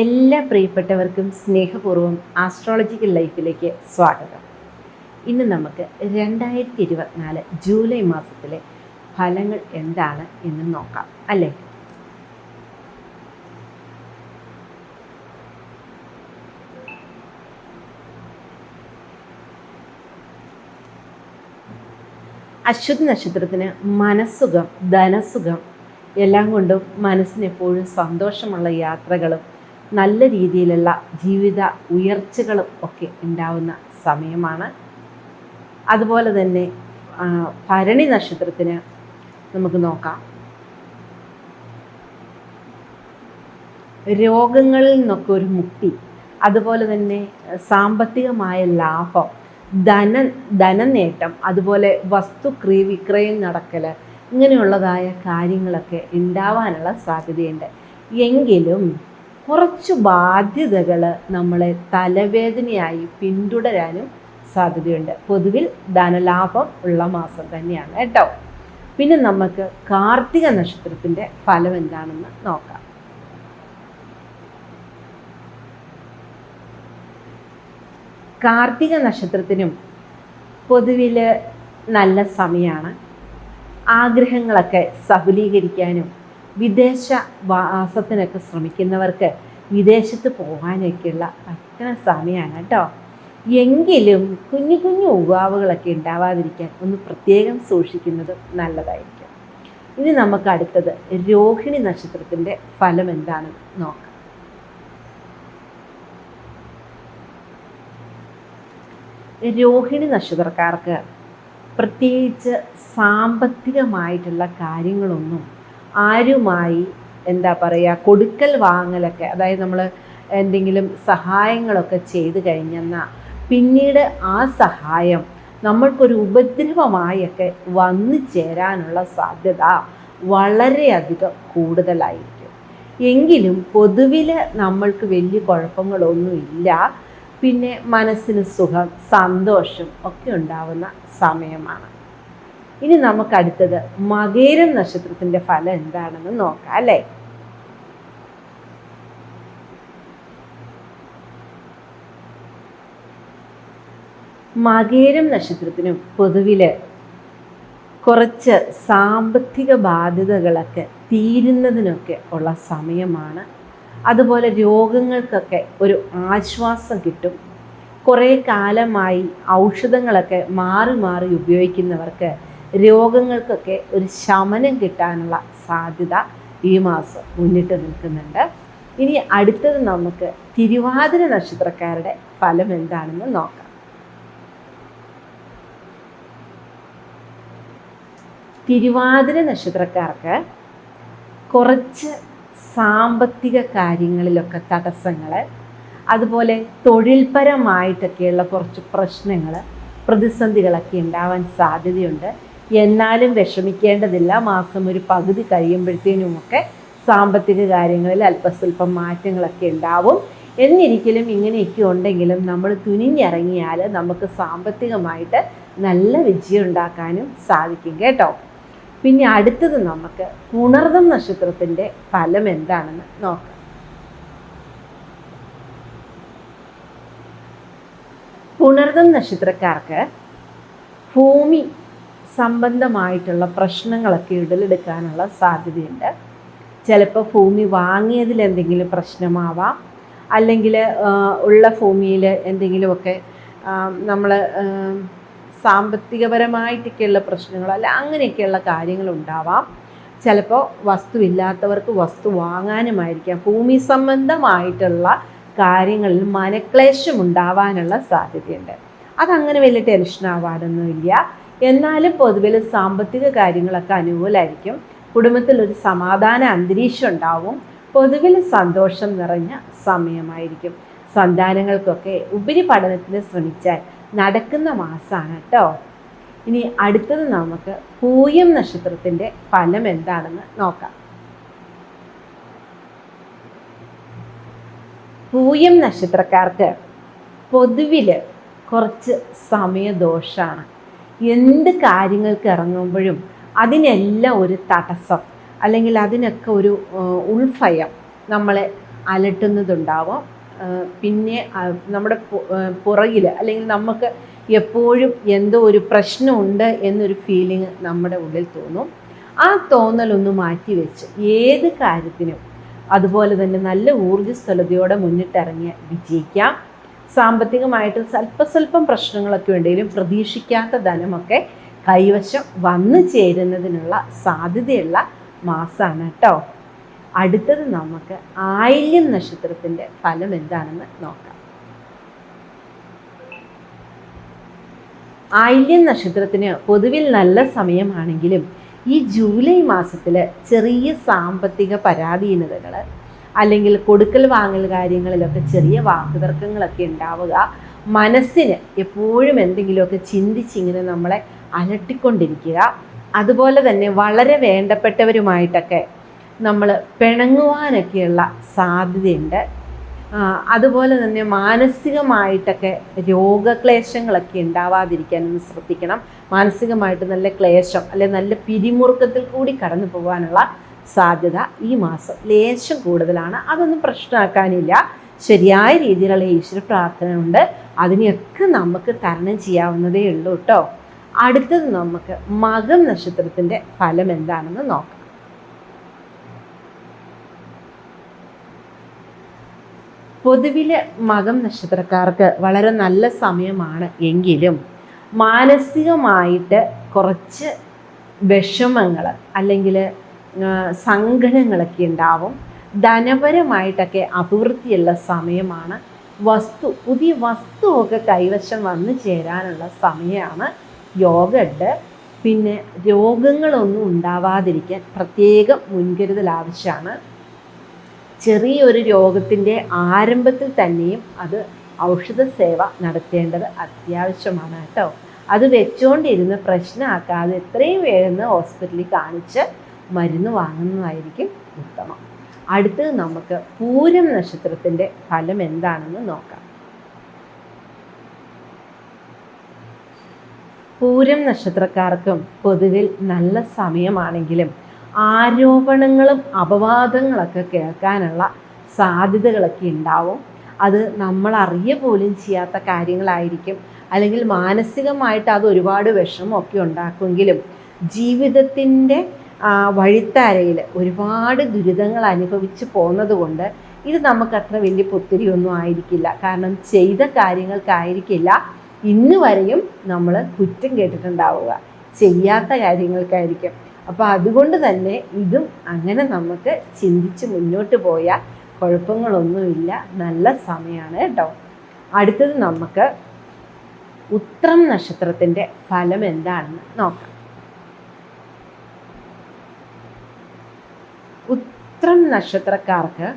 എല്ലാ പ്രിയപ്പെട്ടവർക്കും സ്നേഹപൂർവം ആസ്ട്രോളജിക്കൽ ലൈഫിലേക്ക് സ്വാഗതം. ഇന്ന് നമുക്ക് രണ്ടായിരത്തി ഇരുപത്തിനാല് ജൂലൈ മാസത്തിലെ ഫലങ്ങൾ എന്താണ് എന്ന് നോക്കാം അല്ലേ? അശ്വതി നക്ഷത്രത്തിന് മനസ്സുഖം ധനസുഖം എല്ലാം കൊണ്ടും മനസ്സിന് എപ്പോഴും സന്തോഷമുള്ള യാത്രകളും നല്ല രീതിയിലുള്ള ജീവിത ഉയർച്ചകളും ഒക്കെ ഉണ്ടാവുന്ന സമയമാണ്. അതുപോലെ തന്നെ ഭരണി നക്ഷത്രത്തിന് നമുക്ക് നോക്കാം. രോഗങ്ങളിൽ നിന്നൊക്കെ ഒരു മുക്തി അതുപോലെ തന്നെ സാമ്പത്തികമായ ലാഭം ധന ധനനേട്ടം അതുപോലെ വസ്തു ക്രീ വിക്രയം നടക്കൽ ഇങ്ങനെയുള്ളതായ കാര്യങ്ങളൊക്കെ ഉണ്ടാവാനുള്ള സാധ്യതയുണ്ട്. എങ്കിലും കുറച്ച് ബാധ്യതകൾ നമ്മളെ തലവേദനയായി പിന്തുടരാനും സാധ്യതയുണ്ട്. പൊതുവിൽ ധനലാഭം ഉള്ള മാസം തന്നെയാണ് കേട്ടോ. പിന്നെ നമുക്ക് കാർത്തിക നക്ഷത്രത്തിന്റെ ഫലം എന്താണെന്ന് നോക്കാം. കാർത്തിക നക്ഷത്രത്തിനും പൊതുവിൽ നല്ല സമയമാണ് ആഗ്രഹങ്ങളൊക്കെ സഫലീകരിക്കാനും വിദേശ വാസത്തിനൊക്കെ ശ്രമിക്കുന്നവർക്ക് വിദേശത്ത് പോകാനൊക്കെയുള്ള പറ്റുന്ന സമയമാണ് കേട്ടോ. എങ്കിലും കുഞ്ഞു കുഞ്ഞു ഉപാവുകളൊക്കെ ഉണ്ടാവാതിരിക്കാൻ ഒന്ന് പ്രത്യേകം സൂക്ഷിക്കുന്നത് നല്ലതായിരിക്കും. ഇനി നമുക്ക് അടുത്തത് രോഹിണി നക്ഷത്രത്തിന്റെ ഫലം എന്താണെന്ന് നോക്കാം. രോഹിണി നക്ഷത്രക്കാർക്ക് പ്രത്യേകിച്ച് സാമ്പത്തികമായിട്ടുള്ള കാര്യങ്ങളൊന്നും ആരുമായി എന്താ പറയുക കൊടുക്കൽ വാങ്ങലൊക്കെ അതായത് നമ്മൾ എന്തെങ്കിലും സഹായങ്ങളൊക്കെ ചെയ്തു കഴിഞ്ഞെന്നാൽ പിന്നീട് ആ സഹായം നമ്മൾക്കൊരു ഉപദ്രവമായൊക്കെ വന്നു ചേരാനുള്ള സാധ്യത വളരെയധികം കൂടുതലായിരിക്കും. എങ്കിലും പൊതുവിൽ നമ്മൾക്ക് വലിയ കുഴപ്പങ്ങളൊന്നുമില്ല. പിന്നെ മനസ്സിന് സുഖം സന്തോഷം ഒക്കെ ഉണ്ടാവുന്ന സമയമാണ്. ഇനി നമുക്ക് അടുത്തത് മകേരം നക്ഷത്രത്തിന്റെ ഫലം എന്താണെന്ന് നോക്കാം അല്ലേ? മകേരം നക്ഷത്രത്തിനും പൊതുവിൽ കുറച്ച് സാമ്പത്തിക ബാധ്യതകളൊക്കെ തീരുന്നതിനൊക്കെ ഉള്ള സമയമാണ്. അതുപോലെ രോഗങ്ങൾക്കൊക്കെ ഒരു ആശ്വാസം കിട്ടും. കുറേ കാലമായി ഔഷധങ്ങളൊക്കെ മാറി മാറി ഉപയോഗിക്കുന്നവർക്ക് രോഗങ്ങൾക്കൊക്കെ ഒരു ശമനം കിട്ടാനുള്ള സാധ്യത ഈ മാസം മുന്നിട്ട് നിൽക്കുന്നുണ്ട്. ഇനി അടുത്തത് നമുക്ക് തിരുവാതിര നക്ഷത്രക്കാരുടെ ഫലം എന്താണെന്ന് നോക്കാം. തിരുവാതിര നക്ഷത്രക്കാർക്ക് കുറച്ച് സാമ്പത്തിക കാര്യങ്ങളിലൊക്കെ തടസ്സങ്ങൾ അതുപോലെ തൊഴിൽപരമായിട്ടൊക്കെയുള്ള കുറച്ച് പ്രശ്നങ്ങൾ പ്രതിസന്ധികളൊക്കെ ഉണ്ടാവാൻ സാധ്യതയുണ്ട്. എന്നാലും വിഷമിക്കേണ്ടതില്ല. മാസം ഒരു പകുതി കഴിയുമ്പോഴത്തേനുമൊക്കെ സാമ്പത്തിക കാര്യങ്ങളിൽ അല്പസ്വല്പം മാറ്റങ്ങളൊക്കെ ഉണ്ടാവും. എന്നിരിക്കലും ഇങ്ങനെയൊക്കെ ഉണ്ടെങ്കിലും നമ്മൾ തുനിഞ്ഞിറങ്ങിയാൽ നമുക്ക് സാമ്പത്തികമായിട്ട് നല്ല വിജയം ഉണ്ടാക്കാനും സാധിക്കും കേട്ടോ. പിന്നെ അടുത്തത് നമുക്ക് പുണർദം നക്ഷത്രത്തിന്റെ ഫലം എന്താണെന്ന് നോക്കാം. പുണർദം നക്ഷത്രക്കാർക്ക് ഭൂമി സംബന്ധമായിട്ടുള്ള പ്രശ്നങ്ങളൊക്കെ ഉടലെടുക്കാനുള്ള സാധ്യതയുണ്ട്. ചിലപ്പോൾ ഭൂമി വാങ്ങിയതിൽ എന്തെങ്കിലും പ്രശ്നമാവാം. അല്ലെങ്കിൽ ഉള്ള ഭൂമിയിൽ എന്തെങ്കിലുമൊക്കെ നമ്മൾ സാമ്പത്തികപരമായിട്ടൊക്കെയുള്ള പ്രശ്നങ്ങൾ അല്ല അങ്ങനെയൊക്കെയുള്ള കാര്യങ്ങൾ ഉണ്ടാവാം. ചിലപ്പോൾ വസ്തു ഇല്ലാത്തവർക്ക് വസ്തു വാങ്ങാനുമായിരിക്കാം. ഭൂമി സംബന്ധമായിട്ടുള്ള കാര്യങ്ങളിൽ മനക്ലേശം ഉണ്ടാവാനുള്ള സാധ്യതയുണ്ട്. അതങ്ങനെ വലിയ ടെൻഷൻ ആവാനൊന്നുമില്ല എന്നാലും പൊതുവിൽ സാമ്പത്തിക കാര്യങ്ങളൊക്കെ അനുകൂലമായിരിക്കും കുടുംബത്തിൽ ഒരു സമാധാന അന്തരീക്ഷം ഉണ്ടാവും. പൊതുവിൽ സന്തോഷം നിറഞ്ഞ സമയമായിരിക്കും. സന്താനങ്ങൾക്കൊക്കെ ഉപരി പഠനത്തിന് ശ്രമിച്ചാൽ നടക്കുന്ന മാസമാണ് കേട്ടോ. ഇനി അടുത്തത് നമുക്ക് പൂയം നക്ഷത്രത്തിന്റെ ഫലം എന്താണെന്ന് നോക്കാം. പൂയം നക്ഷത്രക്കാർക്ക് പൊതുവിൽ കുറച്ച് സമയദോഷമാണ് എന്ത് കാര്യങ്ങൾക്ക് ഇറങ്ങുമ്പോഴും അതിനെല്ലാം ഒരു തടസ്സം അല്ലെങ്കിൽ അതിനൊക്കെ ഒരു ഉൾഭയം നമ്മളെ അലട്ടുന്നതുണ്ടാവാം. പിന്നെ നമ്മുടെ പുറകിൽ അല്ലെങ്കിൽ നമുക്ക് എപ്പോഴും എന്തോ ഒരു പ്രശ്നമുണ്ട് എന്നൊരു ഫീലിംഗ് നമ്മുടെ ഉള്ളിൽ തോന്നും. ആ തോന്നലൊന്ന് മാറ്റി വെച്ച് ഏത് കാര്യത്തിനും അതുപോലെ തന്നെ നല്ല ഊർജസ്വലതയോടെ മുന്നിട്ടിറങ്ങി വിജയിക്കാം. സാമ്പത്തികമായിട്ട് സ്വല്പസ്വല്പം പ്രശ്നങ്ങളൊക്കെ ഉണ്ടെങ്കിലും പ്രതീക്ഷിക്കാത്ത ധനമൊക്കെ കൈവശം വന്നു ചേരുന്നതിനുള്ള സാധ്യതയുള്ള മാസമാണ് കേട്ടോ. അടുത്തത് നമുക്ക് ആയില്യം നക്ഷത്രത്തിന്റെ ഫലം എന്താണെന്ന് നോക്കാം. ആയില്യം നക്ഷത്രത്തിന് പൊതുവിൽ നല്ല സമയമാണെങ്കിലും ഈ ജൂലൈ മാസത്തിൽ ചെറിയ സാമ്പത്തിക പരാധീനതകൾ അല്ലെങ്കിൽ കൊടുക്കൽ വാങ്ങൽ കാര്യങ്ങളിലൊക്കെ ചെറിയ വാക്കുതർക്കങ്ങളൊക്കെ ഉണ്ടാവുക. മനസ്സിന് എപ്പോഴും എന്തെങ്കിലുമൊക്കെ ചിന്തിച്ചിങ്ങനെ നമ്മളെ അലട്ടിക്കൊണ്ടിരിക്കുക. അതുപോലെ തന്നെ വളരെ വേണ്ടപ്പെട്ടവരുമായിട്ടൊക്കെ നമ്മൾ പിണങ്ങുവാനൊക്കെയുള്ള സാധ്യതയുണ്ട്. അതുപോലെ തന്നെ മാനസികമായിട്ടൊക്കെ രോഗക്ലേശങ്ങളൊക്കെ ഉണ്ടാവാതിരിക്കാനൊന്ന് ശ്രദ്ധിക്കണം. മാനസികമായിട്ട് നല്ല ക്ലേശം അല്ലെ നല്ല പിരിമുറുക്കത്തിൽ കൂടി കടന്നു പോകാനുള്ള സാധ്യത ഈ മാസം ലേശം കൂടുതലാണ്. അതൊന്നും പ്രശ്നമാക്കാനില്ല. ശരിയായ രീതിയിലുള്ള ഈശ്വര പ്രാർത്ഥന ഉണ്ട് അതിനെയൊക്കെ നമുക്ക് തരണം ചെയ്യാവുന്നതേ ഉള്ളൂ കേട്ടോ. അടുത്തത് നമുക്ക് മകം നക്ഷത്രത്തിന്റെ ഫലം എന്താണെന്ന് നോക്കാം. പൊതുവിൽ മകം നക്ഷത്രക്കാർക്ക് വളരെ നല്ല സമയമാണ് എങ്കിലും മാനസികമായിട്ട് കുറച്ച് വിഷമങ്ങൾ അല്ലെങ്കിൽ സങ്കടങ്ങളൊക്കെ ഉണ്ടാവും. ധനപരമായിട്ടൊക്കെ അഭിവൃദ്ധിയുള്ള സമയമാണ്. വസ്തു പുതിയ വസ്തുവൊക്കെ കൈവശം വന്നു ചേരാനുള്ള സമയമാണ്. യോഗമുണ്ട് പിന്നെ രോഗങ്ങളൊന്നും ഉണ്ടാവാതിരിക്കാൻ പ്രത്യേകം മുൻകരുതൽ ആവശ്യമാണ്. ചെറിയൊരു രോഗത്തിന്റെ ആരംഭത്തിൽ തന്നെയും അത് ഔഷധ സേവ നടത്തേണ്ടത് അത്യാവശ്യമാണ് കേട്ടോ. അത് വെച്ചുകൊണ്ടിരുന്ന് പ്രശ്നമാക്കാതെ എത്രയും വേഗം ഹോസ്പിറ്റലിൽ കാണിച്ച് മരുന്ന് വാങ്ങുന്നതായിരിക്കും ഉത്തമം. അടുത്തത് നമുക്ക് പൂരം നക്ഷത്രത്തിന്റെ ഫലം എന്താണെന്ന് നോക്കാം. പൂരം നക്ഷത്രക്കാർക്കും പൊതുവിൽ നല്ല സമയമാണെങ്കിലും ആരോപണങ്ങളും അപവാദങ്ങളൊക്കെ കേൾക്കാനുള്ള സാധ്യതകളൊക്കെ ഉണ്ടാവും. അത് നമ്മൾ അറിയ പോലും ചെയ്യാത്ത കാര്യങ്ങളായിരിക്കും. അല്ലെങ്കിൽ മാനസികമായിട്ട് അത് ഒരുപാട് വിഷമമൊക്കെ ഉണ്ടാക്കുമെങ്കിലും ജീവിതത്തിന്റെ വഴിത്താരയിൽ ഒരുപാട് ദുരിതങ്ങൾ അനുഭവിച്ച് പോകുന്നത് കൊണ്ട് ഇത് നമുക്കത്ര വലിയ ഒന്നും ആയിരിക്കില്ല. കാരണം ചെയ്ത കാര്യങ്ങൾക്കായിരിക്കില്ല. ഇന്ന് വരെയും നമ്മൾ കുറ്റം കേട്ടിട്ടുണ്ടാവുക. ചെയ്യാത്ത കാര്യങ്ങൾക്കായിരിക്കും. അപ്പോൾ അതുകൊണ്ട് തന്നെ ഇതും അങ്ങനെ നമുക്ക് ചിന്തിച്ച് മുന്നോട്ട് പോയാൽ കുഴപ്പങ്ങളൊന്നുമില്ല. നല്ല സമയമാണ് കേട്ടോ. അടുത്തത് നമുക്ക് ഉത്രം നക്ഷത്രത്തിന്റെ ഫലം എന്താണെന്ന് നോക്കാം. ഉത്രം നക്ഷത്രക്കാർക്ക്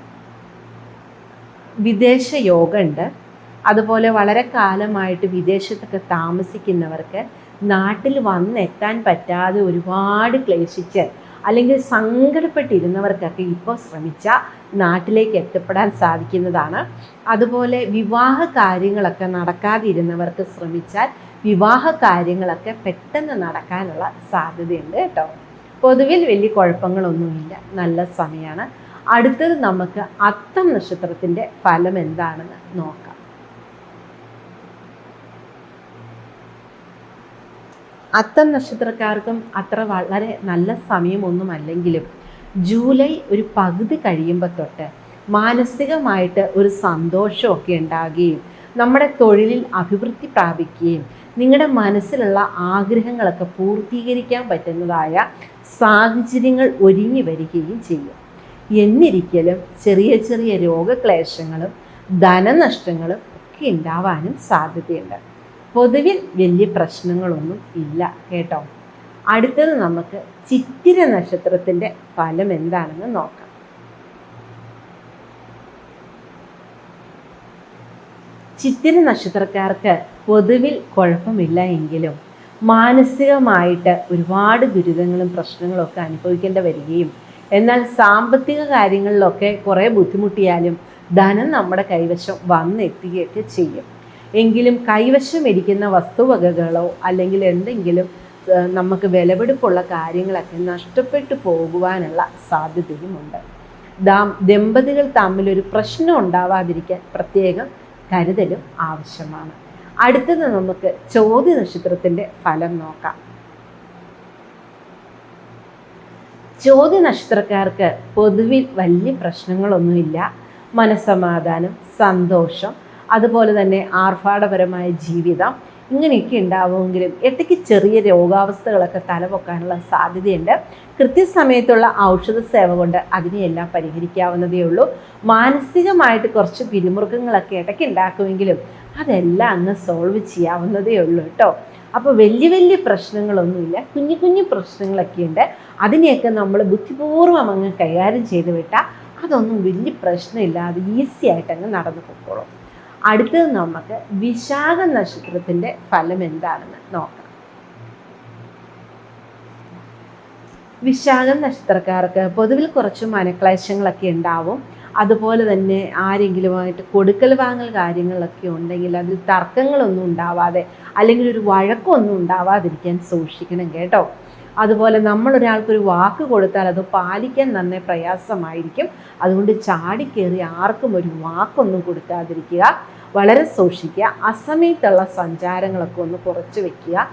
വിദേശ യോഗമുണ്ട് അതുപോലെ വളരെ കാലമായിട്ട് വിദേശത്തൊക്കെ താമസിക്കുന്നവർക്ക് നാട്ടിൽ വന്നെത്താൻ പറ്റാതെ ഒരുപാട് ക്ലേശിച്ച് അല്ലെങ്കിൽ സങ്കടപ്പെട്ടിരുന്നവർക്കൊക്കെ ഇപ്പോൾ ശ്രമിച്ചാൽ നാട്ടിലേക്ക് എത്തപ്പെടാൻ സാധിക്കുന്നതാണ്. അതുപോലെ വിവാഹ കാര്യങ്ങളൊക്കെ നടക്കാതിരുന്നവർക്ക് ശ്രമിച്ചാൽ വിവാഹ കാര്യങ്ങളൊക്കെ പെട്ടെന്ന് നടക്കാനുള്ള സാധ്യതയുണ്ട് കേട്ടോ. പൊതുവിൽ വലിയ കുഴപ്പങ്ങളൊന്നുമില്ല. നല്ല സമയമാണ് അടുത്തത് നമുക്ക് അത്തം നക്ഷത്രത്തിന്റെ ഫലം എന്താണെന്ന് നോക്കാം. അത്തം നക്ഷത്രക്കാർക്കും അത്ര വളരെ നല്ല സമയമൊന്നും അല്ലെങ്കിലും ജൂലൈ ഒരു പകുതി കഴിയുമ്പോൾ തൊട്ട് മാനസികമായിട്ട് ഒരു സന്തോഷമൊക്കെ ഉണ്ടാകുകയും നമ്മുടെ തൊഴിലിൽ അഭിവൃദ്ധി പ്രാപിക്കുകയും നിങ്ങളുടെ മനസ്സിലുള്ള ആഗ്രഹങ്ങളൊക്കെ പൂർത്തീകരിക്കാൻ പറ്റുന്നതായ സാഹചര്യങ്ങൾ ഒരുങ്ങി വരികയും ചെയ്യും. എന്നിരിക്കലും ചെറിയ ചെറിയ രോഗക്ലേശങ്ങളും ധനനഷ്ടങ്ങളും ഒക്കെ ഉണ്ടാവാനും സാധ്യതയുണ്ട്. പൊതുവിൽ വലിയ പ്രശ്നങ്ങളൊന്നും ഇല്ല കേട്ടോ. അടുത്തത് നമുക്ക് ചിത്തിര നക്ഷത്രത്തിന്റെ ഫലം എന്താണെന്ന് നോക്കാം. ചിത്തിര നക്ഷത്രക്കാർക്ക് പൊതുവിൽ കുഴപ്പമില്ല എങ്കിലും മാനസികമായിട്ട് ഒരുപാട് ദുരിതങ്ങളും പ്രശ്നങ്ങളും ഒക്കെ അനുഭവിക്കേണ്ടി വരികയും എന്നാൽ സാമ്പത്തിക കാര്യങ്ങളിലൊക്കെ കുറേ ബുദ്ധിമുട്ടിയാലും ധനം നമ്മുടെ കൈവശം വന്നെത്തുകയൊക്കെ ചെയ്യും. എങ്കിലും കൈവശം ഇരിക്കുന്ന വസ്തുവകകളോ അല്ലെങ്കിൽ എന്തെങ്കിലും നമുക്ക് വിലപിടിപ്പുള്ള കാര്യങ്ങളൊക്കെ നഷ്ടപ്പെട്ടു പോകുവാനുള്ള സാധ്യതയുമുണ്ട്. ദാം ദമ്പതികൾ തമ്മിലൊരു പ്രശ്നം ഉണ്ടാവാതിരിക്കാൻ പ്രത്യേകം കരുതലും ആവശ്യമാണ്. അടുത്തത് നമുക്ക് ചോദ്യ നക്ഷത്രത്തിന്റെ ഫലം നോക്കാം. ചോദ്യ നക്ഷത്രക്കാർക്ക് പൊതുവിൽ വലിയ പ്രശ്നങ്ങളൊന്നുമില്ല. മനസ്സമാധാനം സന്തോഷം അതുപോലെ തന്നെ ആർഭാടപരമായ ജീവിതം ഇങ്ങനെയൊക്കെ ഉണ്ടാവുമെങ്കിലും ഇടയ്ക്ക് ചെറിയ രോഗാവസ്ഥകളൊക്കെ തലപൊക്കാനുള്ള സാധ്യതയുണ്ട്. കൃത്യസമയത്തുള്ള ഔഷധ സേവ കൊണ്ട് അതിനെയെല്ലാം പരിഹരിക്കാവുന്നതേ ഉള്ളൂ. മാനസികമായിട്ട് കുറച്ച് പിരിമുറുക്കങ്ങളൊക്കെ ഇടയ്ക്ക് ഉണ്ടാക്കുമെങ്കിലും അതെല്ലാം അങ്ങ് സോൾവ് ചെയ്യാവുന്നതേ ഉള്ളൂ കേട്ടോ. അപ്പോൾ വലിയ വലിയ പ്രശ്നങ്ങളൊന്നുമില്ല. കുഞ്ഞു കുഞ്ഞു പ്രശ്നങ്ങളൊക്കെ ഉണ്ട്. അതിനെയൊക്കെ നമ്മൾ ബുദ്ധിപൂർവം അങ്ങ് കൈകാര്യം ചെയ്ത് വിട്ടാൽ അതൊന്നും വലിയ പ്രശ്നമില്ലാതെ ഈസി ആയിട്ട് അങ്ങ് നടന്നു പൊക്കോളും. അടുത്തത് നമുക്ക് വിശാഖ നക്ഷത്രത്തിന്റെ ഫലം എന്താണെന്ന് നോക്കാം. വിശാഖ നക്ഷത്രക്കാർക്ക് പൊതുവിൽ കുറച്ച് മനക്ലേശങ്ങളൊക്കെ ഉണ്ടാവും. അതുപോലെ തന്നെ ആരെങ്കിലുമായിട്ട് കൊടുക്കൽ വാങ്ങൽ കാര്യങ്ങളൊക്കെ ഉണ്ടെങ്കിൽ അതിൽ തർക്കങ്ങളൊന്നും ഉണ്ടാവാതെ അല്ലെങ്കിൽ ഒരു വഴക്കമൊന്നും ഉണ്ടാവാതിരിക്കാൻ സൂക്ഷിക്കണം കേട്ടോ. അതുപോലെ നമ്മൾ ഒരാൾക്കൊരു വാക്ക് കൊടുത്താൽ അത് പാലിക്കാൻ നന്നേ പ്രയാസമായിരിക്കും. അതുകൊണ്ട് ചാടിക്കേറി ആർക്കും ഒരു വാക്കൊന്നും കൊടുക്കാതിരിക്കുക. വളരെ സൂക്ഷിക്കുക. അസമയത്തുള്ള സഞ്ചാരങ്ങളൊക്കെ ഒന്ന് കുറച്ച് വെക്കുക.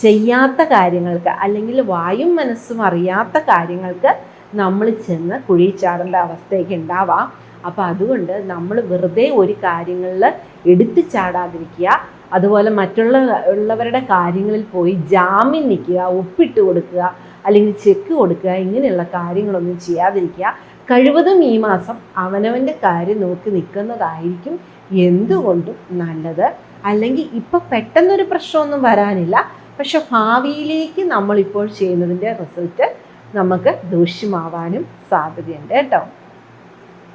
ചെയ്യാത്ത കാര്യങ്ങൾക്ക് അല്ലെങ്കിൽ വായും മനസ്സും അറിയാത്ത കാര്യങ്ങൾക്ക് നമ്മൾ ചെന്ന് കുഴി ചാടേണ്ട അവസ്ഥയൊക്കെ ഉണ്ടാവാം. അപ്പോൾ അതുകൊണ്ട് നമ്മൾ വെറുതെ ഒരു കാര്യങ്ങളിൽ എടുത്തു ചാടാതിരിക്കുക. അതുപോലെ മറ്റുള്ള ഉള്ളവരുടെ കാര്യങ്ങളിൽ പോയി ജാമ്യം നിൽക്കുക ഒപ്പിട്ട് കൊടുക്കുക അല്ലെങ്കിൽ ചെക്ക് കൊടുക്കുക ഇങ്ങനെയുള്ള കാര്യങ്ങളൊന്നും ചെയ്യാതിരിക്കുക. കഴിവതും ഈ മാസം അവനവന്റെ കാര്യം നോക്കി നിൽക്കുന്നതായിരിക്കും എന്തുകൊണ്ടും നല്ലത്. അല്ലെങ്കിൽ ഇപ്പം പെട്ടെന്നൊരു പ്രശ്നമൊന്നും വരാനില്ല. പക്ഷെ ഭാവിയിലേക്ക് നമ്മളിപ്പോൾ ചെയ്യുന്നതിന്റെ റിസൾട്ട് നമുക്ക് ദൂഷ്യമാവാനും സാധ്യതയുണ്ട് കേട്ടോ.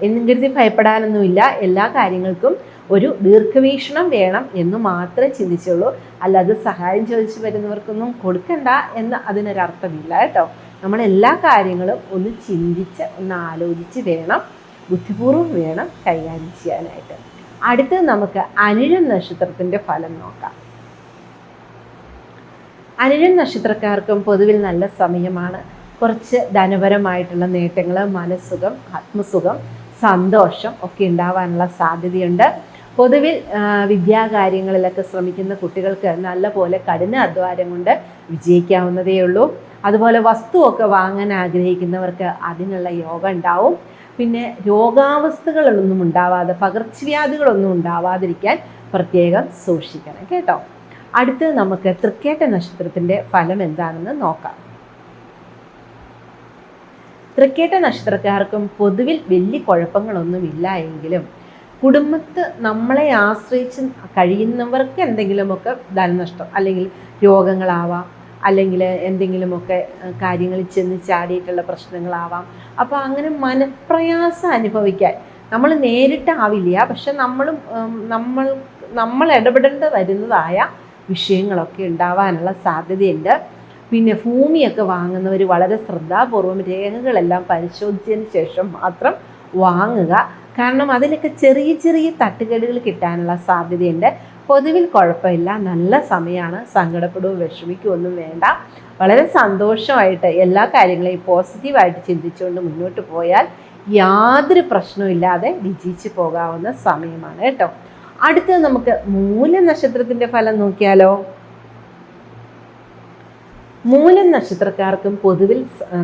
എന്നും കരുതി ഭയപ്പെടാനൊന്നുമില്ല. എല്ലാ കാര്യങ്ങൾക്കും ഒരു ദീർഘവീക്ഷണം വേണം എന്ന് മാത്രമേ ചിന്തിച്ചുള്ളൂ. അല്ലാതെ സഹായം ചോദിച്ചു വരുന്നവർക്കൊന്നും കൊടുക്കണ്ട എന്ന് അതിനൊരർത്ഥമില്ല കേട്ടോ. നമ്മൾ എല്ലാ കാര്യങ്ങളും ഒന്ന് ചിന്തിച്ച് ഒന്ന് ആലോചിച്ച് വേണം. ബുദ്ധിപൂർവം വേണം കൈകാര്യം ചെയ്യാനായിട്ട്. അടുത്തത് നമുക്ക് അനിഴം നക്ഷത്രത്തിന്റെ ഫലം നോക്കാം. അനിഴം നക്ഷത്രക്കാർക്കും പൊതുവിൽ നല്ല സമയമാണ്. കുറച്ച് ധനപരമായിട്ടുള്ള നേട്ടങ്ങൾ മനസ്സുഖം ആത്മസുഖം സന്തോഷം ഒക്കെ ഉണ്ടാവാനുള്ള സാധ്യതയുണ്ട്. പൊതുവിൽ വിദ്യാകാര്യങ്ങളിലൊക്കെ ശ്രമിക്കുന്ന കുട്ടികൾക്ക് നല്ല പോലെ കഠിന അധ്വാനം കൊണ്ട് വിജയിക്കാവുന്നതേ ഉള്ളൂ. അതുപോലെ വസ്തുവൊക്കെ വാങ്ങാൻ ആഗ്രഹിക്കുന്നവർക്ക് അതിനുള്ള യോഗം ഉണ്ടാവും. പിന്നെ രോഗാവസ്ഥകളൊന്നും ഉണ്ടാവാതെ പകർച്ചവ്യാധികളൊന്നും ഉണ്ടാവാതിരിക്കാൻ പ്രത്യേകം സൂക്ഷിക്കണം കേട്ടോ. അടുത്ത് നമുക്ക് തൃക്കേട്ട നക്ഷത്രത്തിന്റെ ഫലം എന്താണെന്ന് നോക്കാം. തൃക്കേട്ട നക്ഷത്രക്കാർക്കും പൊതുവിൽ വലിയ കുഴപ്പങ്ങളൊന്നുമില്ല എങ്കിലും കുടുംബത്ത് നമ്മളെ ആശ്രയിച്ച് കഴിയുന്നവർക്ക് എന്തെങ്കിലുമൊക്കെ ധനനഷ്ടം അല്ലെങ്കിൽ രോഗങ്ങളാവാം അല്ലെങ്കിൽ എന്തെങ്കിലുമൊക്കെ കാര്യങ്ങളിൽ ചെന്ന് ചാടിയിട്ടുള്ള പ്രശ്നങ്ങളാവാം. അപ്പോൾ അങ്ങനെ മനപ്രയാസം അനുഭവിക്കാൻ നമ്മൾ നേരിട്ടാവില്ല പക്ഷെ നമ്മളും നമ്മൾ നമ്മൾ ഇടപെടേണ്ടി വരുന്നതായ വിഷയങ്ങളൊക്കെ ഉണ്ടാവാനുള്ള സാധ്യതയുണ്ട്. പിന്നെ ഭൂമിയൊക്കെ വാങ്ങുന്നവർ വളരെ ശ്രദ്ധാപൂർവം രേഖകളെല്ലാം പരിശോധിച്ചതിന് ശേഷം മാത്രം വാങ്ങുക. കാരണം അതിലൊക്കെ ചെറിയ ചെറിയ തട്ടുകേടുകൾ കിട്ടാനുള്ള സാധ്യതയുണ്ട്. പൊതുവിൽ കുഴപ്പമില്ല. നല്ല സമയമാണ്. സങ്കടപ്പെടുകയോ വിഷമിക്കുകയോ ഒന്നും വേണ്ട. വളരെ സന്തോഷമായിട്ട് എല്ലാ കാര്യങ്ങളെയും പോസിറ്റീവായിട്ട് ചിന്തിച്ചുകൊണ്ട് മുന്നോട്ട് പോയാൽ യാതൊരു പ്രശ്നമില്ലാതെ വിജയിച്ചു പോകാവുന്ന സമയമാണ് കേട്ടോ. അടുത്തത് നമുക്ക് മൂല നക്ഷത്രത്തിന്റെ ഫലം നോക്കിയാലോ? മൂലം നക്ഷത്രക്കാർക്കും പൊതുവിൽ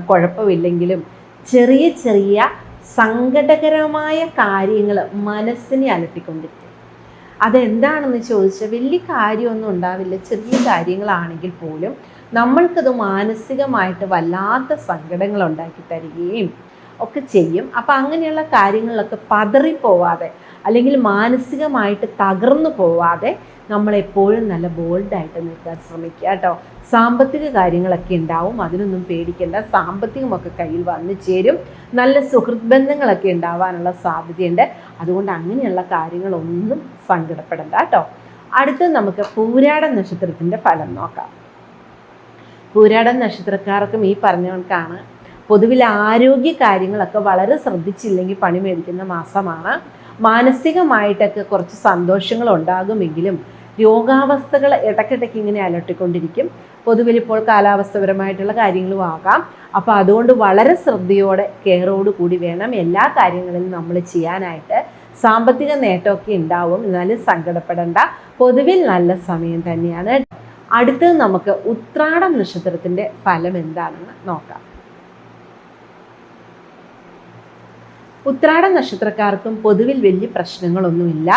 കുഴപ്പമില്ലെങ്കിലും ചെറിയ ചെറിയ സങ്കടകരമായ കാര്യങ്ങൾ മനസ്സിനെ അലട്ടിക്കൊണ്ടിരിക്കും. അതെന്താണെന്ന് ചോദിച്ചാൽ വലിയ കാര്യമൊന്നും ഉണ്ടാവില്ല. ചെറിയ കാര്യങ്ങളാണെങ്കിൽ പോലും നമ്മൾക്കത് മാനസികമായിട്ട് വല്ലാത്ത സങ്കടങ്ങൾ ഉണ്ടാക്കി തരികയും ഒക്കെ ചെയ്യും. അപ്പം അങ്ങനെയുള്ള കാര്യങ്ങളിലൊക്കെ പതറിപ്പോവാതെ അല്ലെങ്കിൽ മാനസികമായിട്ട് തകർന്നു പോവാതെ നമ്മളെപ്പോഴും നല്ല ബോൾഡായിട്ട് നിൽക്കാൻ ശ്രമിക്കുക കേട്ടോ. സാമ്പത്തിക കാര്യങ്ങളൊക്കെ ഉണ്ടാവും അതിനൊന്നും പേടിക്കേണ്ട. സാമ്പത്തികമൊക്കെ കയ്യിൽ വന്നു ചേരും. നല്ല സുഹൃത്ത് ബന്ധങ്ങളൊക്കെ ഉണ്ടാവാനുള്ള സാധ്യതയുണ്ട്. അതുകൊണ്ട് അങ്ങനെയുള്ള കാര്യങ്ങളൊന്നും സങ്കടപ്പെടണ്ട കേട്ടോ. അടുത്ത് നമുക്ക് പൂരാട നക്ഷത്രത്തിന്റെ ഫലം നോക്കാം. പൂരാട നക്ഷത്രക്കാർക്കും ഈ പറഞ്ഞവർക്കാണ് പൊതുവിൽ ആരോഗ്യ കാര്യങ്ങളൊക്കെ വളരെ ശ്രദ്ധിച്ചില്ലെങ്കിൽ പണി മേടിക്കുന്ന മാസമാണ്. മാനസികമായിട്ടൊക്കെ കുറച്ച് സന്തോഷങ്ങൾ ഉണ്ടാകുമെങ്കിലും രോഗാവസ്ഥകൾ ഇടയ്ക്കിടയ്ക്ക് ഇങ്ങനെ അലട്ടിക്കൊണ്ടിരിക്കും. പൊതുവിൽ ഇപ്പോൾ കാലാവസ്ഥപരമായിട്ടുള്ള കാര്യങ്ങളും ആകാം. അപ്പോൾ അതുകൊണ്ട് വളരെ ശ്രദ്ധയോടെ കെയറോട് കൂടി വേണം എല്ലാ കാര്യങ്ങളിലും നമ്മൾ ചെയ്യാനായിട്ട്. സാമ്പത്തിക നേട്ടമൊക്കെ ഉണ്ടാവും എന്നാലും സങ്കടപ്പെടേണ്ട. പൊതുവിൽ നല്ല സമയം തന്നെയാണ്. അടുത്തത് നമുക്ക് ഉത്രാടം നക്ഷത്രത്തിന്റെ ഫലം എന്താണെന്ന് നോക്കാം. ഉത്രാട നക്ഷത്രക്കാർക്കും പൊതുവിൽ വലിയ പ്രശ്നങ്ങളൊന്നുമില്ല.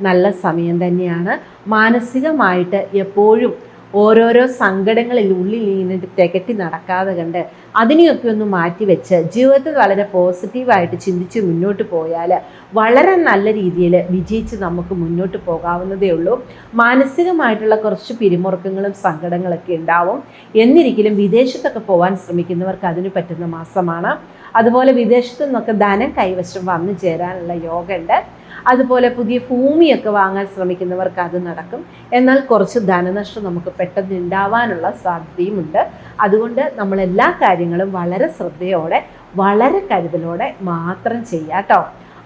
നല്ല സമയം തന്നെയാണ്. മാനസികമായിട്ട് എപ്പോഴും ഓരോരോ സങ്കടങ്ങളിൽ ഉള്ളിൽ ഇങ്ങനെ തികട്ടി നടക്കാതെ കണ്ട് അതിനെയൊക്കെ ഒന്ന് മാറ്റിവെച്ച് ജീവിതത്തിൽ വളരെ പോസിറ്റീവായിട്ട് ചിന്തിച്ച് മുന്നോട്ട് പോയാൽ വളരെ നല്ല രീതിയിൽ വിജയിച്ച് നമുക്ക് മുന്നോട്ട് പോകാവുന്നതേ ഉള്ളൂ. മാനസികമായിട്ടുള്ള കുറച്ച് പിരിമുറുക്കങ്ങളും സങ്കടങ്ങളൊക്കെ ഉണ്ടാവും. എന്നിരിക്കലും വിദേശത്തൊക്കെ പോകാൻ ശ്രമിക്കുന്നവർക്ക് അതിന് പറ്റുന്ന മാസമാണ്. അതുപോലെ വിദേശത്തു നിന്നൊക്കെ ധനം കൈവശം വന്നു ചേരാനുള്ള യോഗമുണ്ട് അതുപോലെ പുതിയ ഭൂമിയൊക്കെ വാങ്ങാൻ ശ്രമിക്കുന്നവർക്ക് അത് നടക്കും. എന്നാൽ കുറച്ച് ധനനഷ്ടം നമുക്ക് പെട്ടെന്ന് ഉണ്ടാവാനുള്ള സാധ്യതയുമുണ്ട്. അതുകൊണ്ട് നമ്മൾ എല്ലാ കാര്യങ്ങളും വളരെ ശ്രദ്ധയോടെ വളരെ കരുതലോടെ മാത്രം ചെയ്യാം കേട്ടോ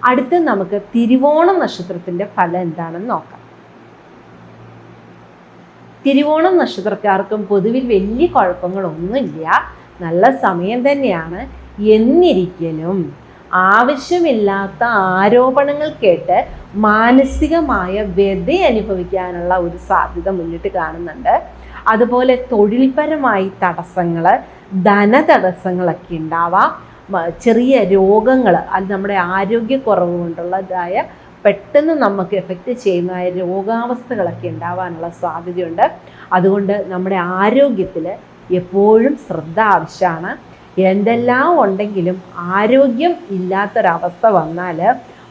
അടുത്ത് നമുക്ക് തിരുവോണം നക്ഷത്രത്തിന്റെ ഫലം എന്താണെന്ന് നോക്കാം. തിരുവോണം നക്ഷത്രക്കാർക്കും പൊതുവിൽ വലിയ കുഴപ്പങ്ങളൊന്നുമില്ല. നല്ല സമയം തന്നെയാണ്. എന്നിരിക്കലും ആവശ്യമില്ലാത്ത ആരോപണങ്ങൾ കേട്ട് മാനസികമായ വ്യത അനുഭവിക്കാനുള്ള ഒരു സാധ്യത മുന്നിട്ട് കാണുന്നുണ്ട്. അതുപോലെ തൊഴിൽപരമായി തടസ്സങ്ങൾ ധന തടസ്സങ്ങളൊക്കെ ഉണ്ടാവാം ചെറിയ രോഗങ്ങൾ അത് നമ്മുടെ ആരോഗ്യക്കുറവ് കൊണ്ടുള്ളതായ പെട്ടെന്ന് നമുക്ക് എഫക്റ്റ് ചെയ്യുന്നതായ രോഗാവസ്ഥകളൊക്കെ ഉണ്ടാവാനുള്ള സാധ്യതയുണ്ട്. അതുകൊണ്ട് നമ്മുടെ ആരോഗ്യത്തിൽ എപ്പോഴും ശ്രദ്ധ ആവശ്യമാണ്. എന്തെല്ലാം ഉണ്ടെങ്കിലും ആരോഗ്യം ഇല്ലാത്തൊരവസ്ഥ വന്നാൽ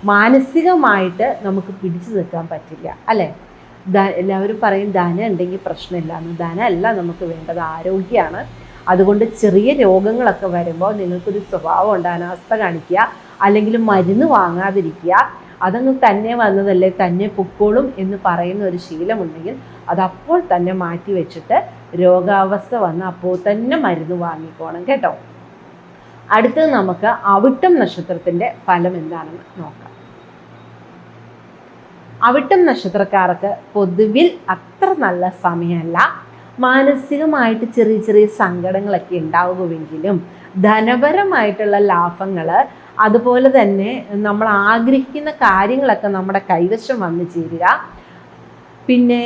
മാനസികമായിട്ട് നമുക്ക് പിടിച്ചു നിൽക്കാൻ പറ്റില്ല അല്ലേ? എല്ലാവരും പറയും ധനം ഉണ്ടെങ്കിൽ പ്രശ്നമില്ല. എന്ന് ധനമല്ല നമുക്ക് വേണ്ടത് ആരോഗ്യമാണ്. അതുകൊണ്ട് ചെറിയ രോഗങ്ങളൊക്കെ വരുമ്പോൾ നിങ്ങൾക്കൊരു സ്വഭാവം ഉണ്ട് അനാസ്ഥ കാണിക്കുക അല്ലെങ്കിൽ മരുന്ന് വാങ്ങാതിരിക്കുക. അതങ്ങ് തന്നെ വന്നതല്ലേ തന്നെ പൊക്കോളും എന്ന് പറയുന്ന ഒരു ശീലമുണ്ടെങ്കിൽ അതപ്പോൾ തന്നെ മാറ്റി വെച്ചിട്ട് രോഗാവസ്ഥ വന്ന് അപ്പോൾ തന്നെ മരുന്ന് വാങ്ങിക്കോണം കേട്ടോ? അടുത്തത് നമുക്ക് അവിട്ടം നക്ഷത്രത്തിന്റെ ഫലം എന്താണെന്ന് നോക്കാം. അവിട്ടം നക്ഷത്രക്കാർക്ക് പൊതുവിൽ അത്ര നല്ല സമയമല്ല. മാനസികമായിട്ട് ചെറിയ ചെറിയ സങ്കടങ്ങളൊക്കെ ഉണ്ടാവുമെങ്കിലും ധനപരമായിട്ടുള്ള ലാഭങ്ങൾ അതുപോലെ തന്നെ നമ്മൾ ആഗ്രഹിക്കുന്ന കാര്യങ്ങളൊക്കെ നമ്മുടെ കൈവശം വന്നു ചേരുക. പിന്നെ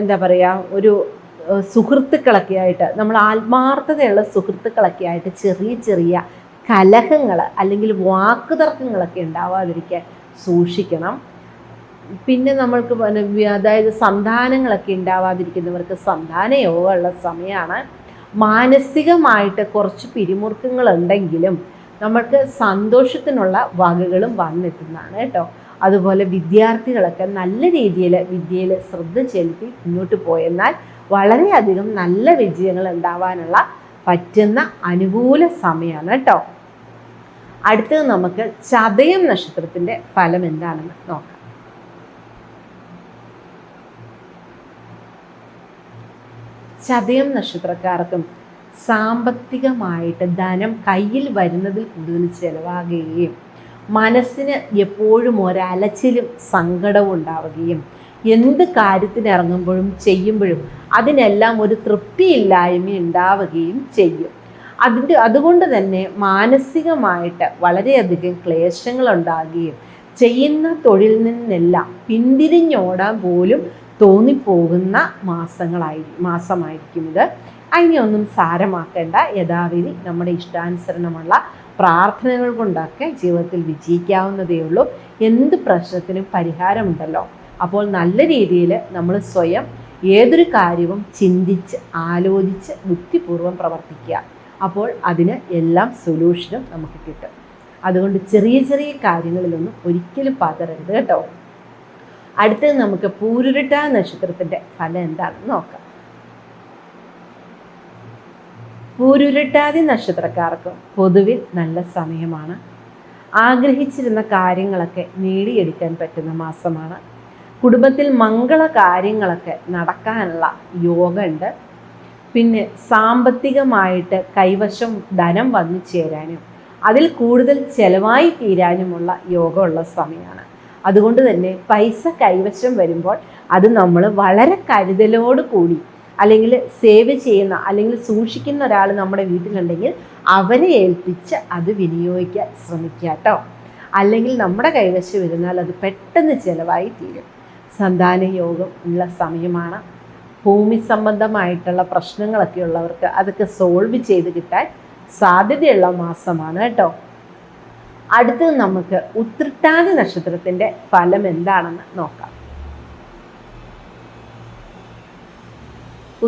എന്താ പറയുക ഒരു സുഹൃത്തുക്കളൊക്കെ ആയിട്ട് നമ്മൾ ആത്മാർത്ഥതയുള്ള സുഹൃത്തുക്കളൊക്കെ ആയിട്ട് ചെറിയ ചെറിയ കലഹങ്ങൾ അല്ലെങ്കിൽ വാക്കുതർക്കങ്ങളൊക്കെ ഉണ്ടാവാതിരിക്കാൻ സൂക്ഷിക്കണം. പിന്നെ നമ്മൾക്ക് അതായത് സന്താനങ്ങളൊക്കെ ഉണ്ടാവാതിരിക്കുന്നവർക്ക് സന്താന യോഗമുള്ള സമയമാണ് മാനസികമായിട്ട് കുറച്ച് പിരിമുറുക്കങ്ങൾ ഉണ്ടെങ്കിലും നമ്മൾക്ക് സന്തോഷത്തിനുള്ള വകകളും വന്നെത്തുന്നതാണ് കേട്ടോ. അതുപോലെ വിദ്യാർത്ഥികളൊക്കെ നല്ല രീതിയിൽ വിദ്യയിൽ ശ്രദ്ധ ചെലുത്തി മുന്നോട്ട് പോയെന്നാൽ വളരെയധികം നല്ല വിജയങ്ങൾ ഉണ്ടാവാനുള്ള പറ്റുന്ന അനുകൂല സമയമാണ് കേട്ടോ. അടുത്തത് നമുക്ക് ചതയം നക്ഷത്രത്തിന്റെ ഫലം എന്താണെന്ന് നോക്കാം. ചതയം നക്ഷത്രക്കാർക്കും സാമ്പത്തികമായിട്ട് ധനം കയ്യിൽ വരുന്നതിൽ കൂടുതൽ ചിലവാകുകയും മനസ്സിന് എപ്പോഴും ഒരലച്ചിലും സങ്കടവും ഉണ്ടാവുകയും എന്ത് കാര്യത്തിന് ഇറങ്ങുമ്പോഴും ചെയ്യുമ്പോഴും അതിനെല്ലാം ഒരു തൃപ്തിയില്ലായ്മ ഉണ്ടാവുകയും ചെയ്യും. അതിന്റെ അതുകൊണ്ട് തന്നെ മാനസികമായിട്ട് വളരെയധികം ക്ലേശങ്ങൾ ഉണ്ടാകുകയും ചെയ്യുന്ന തൊഴിൽ നിന്നെല്ലാം പിന്തിരിഞ്ഞോടാൻ പോലും തോന്നിപ്പോകുന്ന മാസങ്ങളായി മാസമായിരിക്കും ഇത്. അതിനെയൊന്നും സാരമാക്കേണ്ട. യഥാവിധി നമ്മുടെ ഇഷ്ടാനുസരണമുള്ള പ്രാർത്ഥനകൾ കൊണ്ടൊക്കെ ജീവിതത്തിൽ വിജയിക്കാവുന്നതേ ഉള്ളൂ എന്ത് പ്രശ്നത്തിനും പരിഹാരമുണ്ടല്ലോ. അപ്പോൾ നല്ല രീതിയിൽ നമ്മൾ സ്വയം ഏതൊരു കാര്യവും ചിന്തിച്ച് ആലോചിച്ച് ബുദ്ധിപൂർവം പ്രവർത്തിക്കുക. അപ്പോൾ അതിന് എല്ലാം സൊല്യൂഷനും നമുക്ക് കിട്ടും. അതുകൊണ്ട് ചെറിയ ചെറിയ കാര്യങ്ങളിലൊന്നും ഒരിക്കലും പതറരുത് കേട്ടോ. അടുത്തത് നമുക്ക് പൂരുരുട്ട നക്ഷത്രത്തിന്റെ ഫലം എന്താണെന്ന് നോക്കാം. പൂരുരുട്ടാതി നക്ഷത്രക്കാർക്ക് പൊതുവിൽ നല്ല സമയമാണ്. ആഗ്രഹിച്ചിരുന്ന കാര്യങ്ങളൊക്കെ നേടിയെടുക്കാൻ പറ്റുന്ന മാസമാണ് കുടുംബത്തിൽ മംഗള കാര്യങ്ങളൊക്കെ നടക്കാനുള്ള യോഗമുണ്ട് പിന്നെ സാമ്പത്തികമായിട്ട് കൈവശം ധനം വന്നു ചേരാനും അതിൽ കൂടുതൽ ചെലവായി തീരാനുമുള്ള യോഗമുള്ള സമയമാണ്. അതുകൊണ്ട് തന്നെ പൈസ കൈവശം വരുമ്പോൾ അത് നമ്മൾ വളരെ കരുതലോട് കൂടി അല്ലെങ്കിൽ സേവ് ചെയ്യുന്ന അല്ലെങ്കിൽ സൂക്ഷിക്കുന്ന ഒരാൾ നമ്മുടെ വീട്ടിലുണ്ടെങ്കിൽ അവരെ ഏൽപ്പിച്ച് അത് വിനിയോഗിക്കാൻ ശ്രമിക്കുക കേട്ടോ. അല്ലെങ്കിൽ നമ്മുടെ കൈവശം ഇരുന്നാൽ അത് പെട്ടെന്ന് ചിലവായി തീരും. സന്താന യോഗം ഉള്ള സമയമാണ്. ഭൂമി സംബന്ധമായിട്ടുള്ള പ്രശ്നങ്ങളൊക്കെ ഉള്ളവർക്ക് അതൊക്കെ സോൾവ് ചെയ്ത് കിട്ടാൻ സാധ്യതയുള്ള മാസമാണ് കേട്ടോ. അടുത്തത് നമുക്ക് ഉത്രട്ടാതി നക്ഷത്രത്തിന്റെ ഫലം എന്താണെന്ന് നോക്കാം.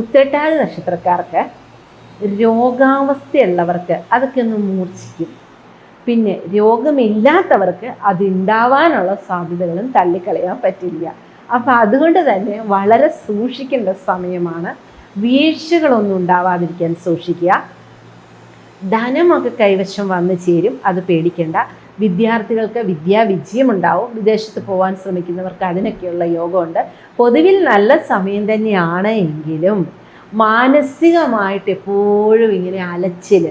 ഉത്രട്ടാതി നക്ഷത്രക്കാർക്ക് രോഗാവസ്ഥയുള്ളവർക്ക് അതൊക്കെ ഒന്ന് മൂർച്ഛിക്കും. പിന്നെ രോഗമില്ലാത്തവർക്ക് അതുണ്ടാവാനുള്ള സാധ്യതകളും തള്ളിക്കളയാൻ പറ്റില്ല. അപ്പം അതുകൊണ്ട് തന്നെ വളരെ സൂക്ഷിക്കേണ്ട സമയമാണ്. വീഴ്ചകളൊന്നും ഉണ്ടാവാതിരിക്കാൻ സൂക്ഷിക്കുക. ധനമൊക്കെ കൈവശം വന്നു ചേരും അത് പേടിക്കേണ്ട. വിദ്യാർത്ഥികൾക്ക് വിദ്യാവിജയം ഉണ്ടാവും വിദേശത്ത് പോകാൻ ശ്രമിക്കുന്നവർക്ക് അതിനൊക്കെയുള്ള യോഗമുണ്ട്. പൊതുവിൽ നല്ല സമയം തന്നെയാണ് എങ്കിലും മാനസികമായിട്ട് എപ്പോഴും ഇങ്ങനെ അലച്ചിൽ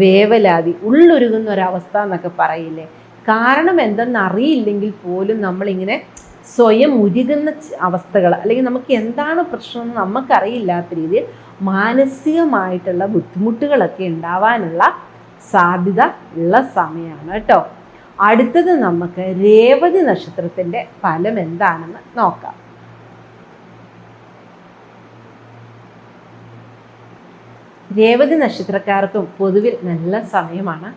വേവലാതി ഉള്ളൊരുകുന്ന ഒരവസ്ഥ എന്നൊക്കെ പറയില്ലേ? കാരണം എന്തെന്നറിയില്ലെങ്കിൽ പോലും നമ്മളിങ്ങനെ സ്വയം ഉരുകുന്ന അവസ്ഥകൾ അല്ലെങ്കിൽ നമുക്ക് എന്താണ് പ്രശ്നം എന്ന് നമുക്കറിയില്ലാത്ത രീതിയിൽ മാനസികമായിട്ടുള്ള ബുദ്ധിമുട്ടുകളൊക്കെ ഉണ്ടാവാനുള്ള സാധ്യത ഉള്ള സമയമാണ് കേട്ടോ. അടുത്തത് നമുക്ക് രേവതി നക്ഷത്രത്തിന്റെ ഫലം എന്താണെന്ന് നോക്കാം. രേവതി നക്ഷത്രക്കാർക്കും പൊതുവിൽ നല്ല സമയമാണ്.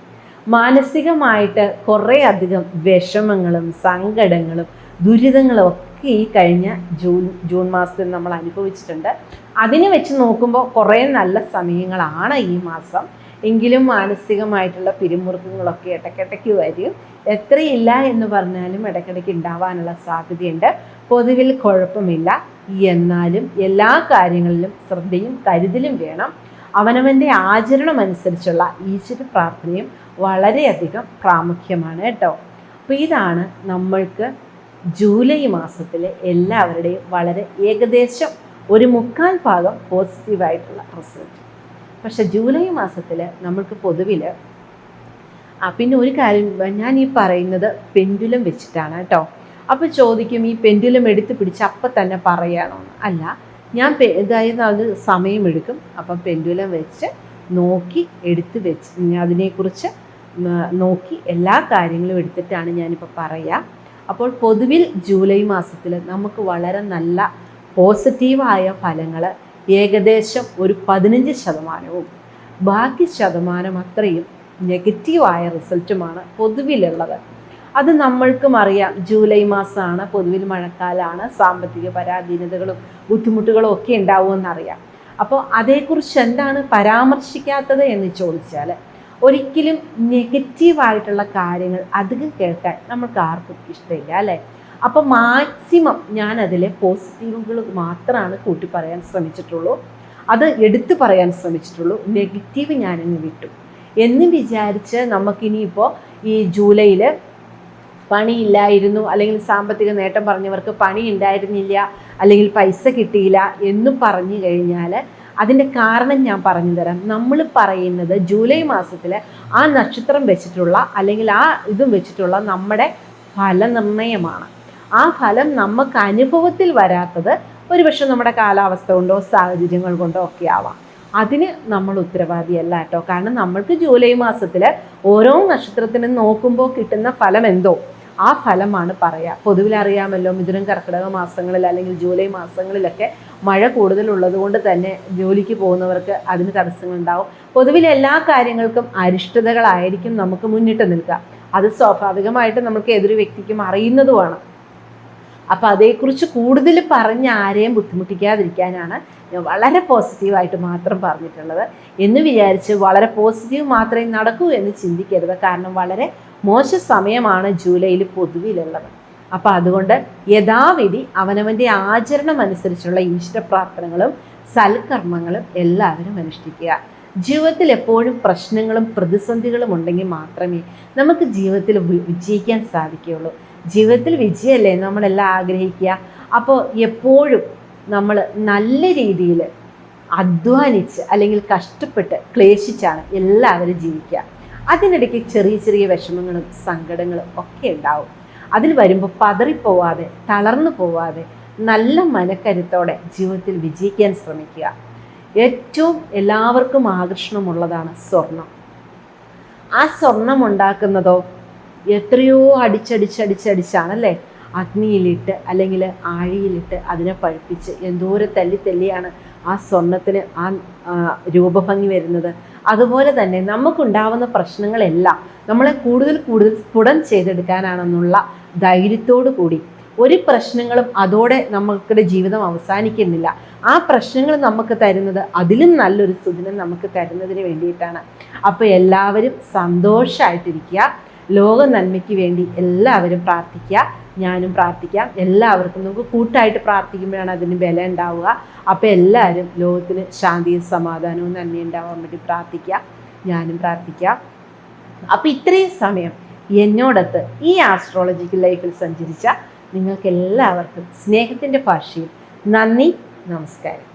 മാനസികമായിട്ട് കുറേ അധികം വിഷമങ്ങളും സങ്കടങ്ങളും ദുരിതങ്ങളും ഒക്കെ ഈ കഴിഞ്ഞ ജൂൺ ജൂൺ മാസത്തിൽ നമ്മൾ അനുഭവിച്ചിട്ടുണ്ട്. അതിനെ വെച്ച് നോക്കുമ്പോൾ കുറേ നല്ല സമയങ്ങളാണ് ഈ മാസം. എങ്കിലും മാനസികമായിട്ടുള്ള പിരിമുറുക്കങ്ങളൊക്കെ ഇടയ്ക്കിടയ്ക്ക് വരും. എത്രയില്ല എന്ന് പറഞ്ഞാലും ഇടയ്ക്കിടയ്ക്ക് ഉണ്ടാവാനുള്ള സാധ്യതയുണ്ട്. പൊതുവിൽ കുഴപ്പമില്ല. എന്നാലും എല്ലാ കാര്യങ്ങളിലും ശ്രദ്ധയും കരുതലും വേണം. അവനവന്റെ ആചരണം അനുസരിച്ചുള്ള ഈശ്വര പ്രാർത്ഥനയും വളരെയധികം പ്രാമുഖ്യമാണ് കേട്ടോ. അപ്പോൾ ഇതാണ് നമ്മൾക്ക് ജൂലൈ മാസത്തിലെ എല്ലാവരുടെയും വളരെ ഏകദേശം ഒരു മുക്കാൽ ഭാഗം പോസിറ്റീവായിട്ടുള്ള റിസൾട്ട് പക്ഷെ ജൂലൈ മാസത്തിൽ നമ്മൾക്ക് പൊതുവിൽ പിന്നെ ഒരു കാര്യം ഞാൻ ഈ പറയുന്നത് പെൻഡുലം വെച്ചിട്ടാണ് കേട്ടോ. അപ്പോൾ ചോദിക്കും ഈ പെൻഡുലം എടുത്ത് പിടിച്ച് അപ്പം തന്നെ പറയണോ? അല്ല ഞാൻ അതായത് അത് സമയമെടുക്കും. അപ്പം പെൻഡുലം വെച്ച് നോക്കി എടുത്ത് വെച്ച് അതിനെക്കുറിച്ച് നോക്കി എല്ലാ കാര്യങ്ങളും എടുത്തിട്ടാണ് ഞാനിപ്പോൾ പറയുക അപ്പോൾ പൊതുവിൽ ജൂലൈ മാസത്തിൽ നമുക്ക് വളരെ നല്ല പോസിറ്റീവായ ഫലങ്ങൾ ഏകദേശം ഒരു പതിനഞ്ച് ശതമാനവും. ബാക്കി ശതമാനം അത്രയും നെഗറ്റീവായ റിസൾട്ടുമാണ് പൊതുവിലുള്ളത്. അത് നമ്മൾക്കും അറിയാം. ജൂലൈ മാസമാണ് പൊതുവിൽ മഴക്കാലമാണ് സാമ്പത്തിക പരാധീനതകളും ബുദ്ധിമുട്ടുകളും ഒക്കെ ഉണ്ടാവുമെന്നറിയാം. അപ്പോൾ അതേക്കുറിച്ച് എന്താണ് പരാമർശിക്കാത്തത് എന്ന് ചോദിച്ചാൽ ഒരിക്കലും നെഗറ്റീവായിട്ടുള്ള കാര്യങ്ങൾ അധികം കേൾക്കാൻ നമുക്ക് ആർക്കും ഇഷ്ടമില്ല അല്ലേ? അപ്പോൾ മാക്സിമം ഞാൻ അതിലെ പോസിറ്റീവുകൾ മാത്രമാണ് കൂട്ടി പറയാൻ ശ്രമിച്ചിട്ടുള്ളൂ. അത് എടുത്തു പറയാൻ ശ്രമിച്ചിട്ടുള്ളൂ. നെഗറ്റീവ് ഞാനങ്ങ് വിട്ടു. എന്ന് വിചാരിച്ച് നമുക്കിനിയിപ്പോൾ ഈ ജൂലൈയിൽ പണിയില്ലായിരുന്നു അല്ലെങ്കിൽ സാമ്പത്തിക നേട്ടം പറഞ്ഞവർക്ക് പണി ഉണ്ടായിരുന്നില്ല അല്ലെങ്കിൽ പൈസ കിട്ടിയില്ല എന്നും പറഞ്ഞു കഴിഞ്ഞാൽ അതിന്റെ കാരണം ഞാൻ പറഞ്ഞു തരാം. നമ്മൾ പറയുന്നത് ജൂലൈ മാസത്തിൽ ആ നക്ഷത്രം വെച്ചിട്ടുള്ള അല്ലെങ്കിൽ ആ ഇതും വെച്ചിട്ടുള്ള നമ്മുടെ ഫലനിർണയമാണ്. ആ ഫലം നമുക്ക് അനുഭവത്തിൽ വരാത്തത് ഒരുപക്ഷെ നമ്മുടെ കാലാവസ്ഥ കൊണ്ടോ സാഹചര്യങ്ങൾ കൊണ്ടോ ഒക്കെ ആവാം. അതിന് നമ്മൾ ഉത്തരവാദിയല്ല കേട്ടോ. കാരണം നമ്മൾക്ക് ജൂലൈ മാസത്തിൽ ഓരോ നക്ഷത്രത്തിനും നോക്കുമ്പോൾ കിട്ടുന്ന ഫലം എന്തോ? ആ ഫലമാണ് പറയുക പൊതുവിൽ അറിയാമല്ലോ മിഥുനം കർക്കിടക മാസങ്ങളിൽ അല്ലെങ്കിൽ ജൂലൈ മാസങ്ങളിലൊക്കെ മഴ കൂടുതലുള്ളത് കൊണ്ട് തന്നെ ജോലിക്ക് പോകുന്നവർക്ക് അതിന് തടസ്സങ്ങളുണ്ടാവും. പൊതുവിൽ എല്ലാ കാര്യങ്ങൾക്കും അരിഷ്ടതകളായിരിക്കും നമുക്ക് മുന്നിട്ട് നിൽക്കുക. അത് സ്വാഭാവികമായിട്ട് നമുക്ക് ഏതൊരു വ്യക്തിക്കും അറിയുന്നതുമാണ്. അപ്പോൾ അതേക്കുറിച്ച് കൂടുതൽ പറഞ്ഞ് ആരെയും ബുദ്ധിമുട്ടിക്കാതിരിക്കാനാണ് ഞാൻ വളരെ പോസിറ്റീവായിട്ട് മാത്രം പറഞ്ഞിട്ടുള്ളത്. എന്ന് വിചാരിച്ച് വളരെ പോസിറ്റീവ് മാത്രമേ നടക്കൂ എന്ന് ചിന്തിക്കരുത്. കാരണം വളരെ മോശ സമയമാണ് ജൂലൈയിൽ പൊതുവിലുള്ളത്. അപ്പോൾ അതുകൊണ്ട് യഥാവിധി അവനവന്റെ ആചരണം അനുസരിച്ചുള്ള ഈശ്വരപ്രാർത്ഥനകളും സൽക്കർമ്മങ്ങളും എല്ലാവരും അനുഷ്ഠിക്കുക. ജീവിതത്തിൽ എപ്പോഴും പ്രശ്നങ്ങളും പ്രതിസന്ധികളും ഉണ്ടെങ്കിൽ മാത്രമേ നമുക്ക് ജീവിതത്തിൽ വിജയിക്കാൻ സാധിക്കുകയുള്ളൂ. ജീവിതത്തിൽ വിജയമല്ലേ നമ്മളെല്ലാം ആഗ്രഹിക്കുക. അപ്പോൾ എപ്പോഴും നമ്മൾ നല്ല രീതിയിൽ അധ്വാനിച്ച് അല്ലെങ്കിൽ കഷ്ടപ്പെട്ട് ക്ലേശിച്ചാണ് എല്ലാവരും ജീവിക്കുക. അതിനിടയ്ക്ക് ചെറിയ ചെറിയ വിഷമങ്ങളും സങ്കടങ്ങളും ഒക്കെ ഉണ്ടാവും. അതിൽ വരുമ്പോൾ പതറിപ്പോവാതെ തളർന്നു പോവാതെ നല്ല മനക്കരുത്തോടെ ജീവിതത്തിൽ വിജയിക്കാൻ ശ്രമിക്കുക. ഏറ്റവും എല്ലാവർക്കും ആകർഷണമുള്ളതാണ് സ്വർണം. ആ സ്വർണം ഉണ്ടാക്കുന്നതോ എത്രയോ അടിച്ചടിച്ചടിച്ചടിച്ചാണല്ലേ? അഗ്നിയിലിട്ട് അല്ലെങ്കിൽ ആഴിയിലിട്ട് അതിനെ പഴുപ്പിച്ച് എന്തോരം തല്ലി തല്ലിയാണ് ആ സ്വർണത്തിന് ആ രൂപഭംഗി വരുന്നത്. അതുപോലെ തന്നെ നമുക്കുണ്ടാവുന്ന പ്രശ്നങ്ങളെല്ലാം നമ്മളെ കൂടുതൽ കൂടുതൽ സ്ഫുടം ചെയ്തെടുക്കാനാണെന്നുള്ള ധൈര്യത്തോടു കൂടി ഒരു പ്രശ്നങ്ങളും അതോടെ നമ്മുടെ ജീവിതം അവസാനിക്കുന്നില്ല. ആ പ്രശ്നങ്ങൾ നമുക്ക് തരുന്നത് അതിലും നല്ലൊരു സുദിനം നമുക്ക് തരുന്നതിന് വേണ്ടിയിട്ടാണ്. അപ്പോൾ എല്ലാവരും സന്തോഷമായിട്ടിരിക്കുക ലോക നന്മയ്ക്ക് വേണ്ടി എല്ലാവരും പ്രാർത്ഥിക്കുക. ഞാനും പ്രാർത്ഥിക്കാം. എല്ലാവർക്കും നമുക്ക് കൂട്ടായിട്ട് പ്രാർത്ഥിക്കുമ്പോഴാണ് അതിന് ബല ഉണ്ടാവുക. അപ്പോൾ എല്ലാവരും ലോകത്തിന് ശാന്തിയും സമാധാനവും നന്മ ഉണ്ടാവാൻ വേണ്ടി പ്രാർത്ഥിക്കുക ഞാനും പ്രാർത്ഥിക്കാം. അപ്പോൾ ഇത്രയും സമയം എന്നോടൊത്ത് ഈ ആസ്ട്രോളജിക്കൽ ലൈഫിൽ സഞ്ചരിച്ച നിങ്ങൾക്ക് എല്ലാവർക്കും സ്നേഹത്തിന്റെ ഭാഷയിൽ നന്ദി നമസ്കാരം.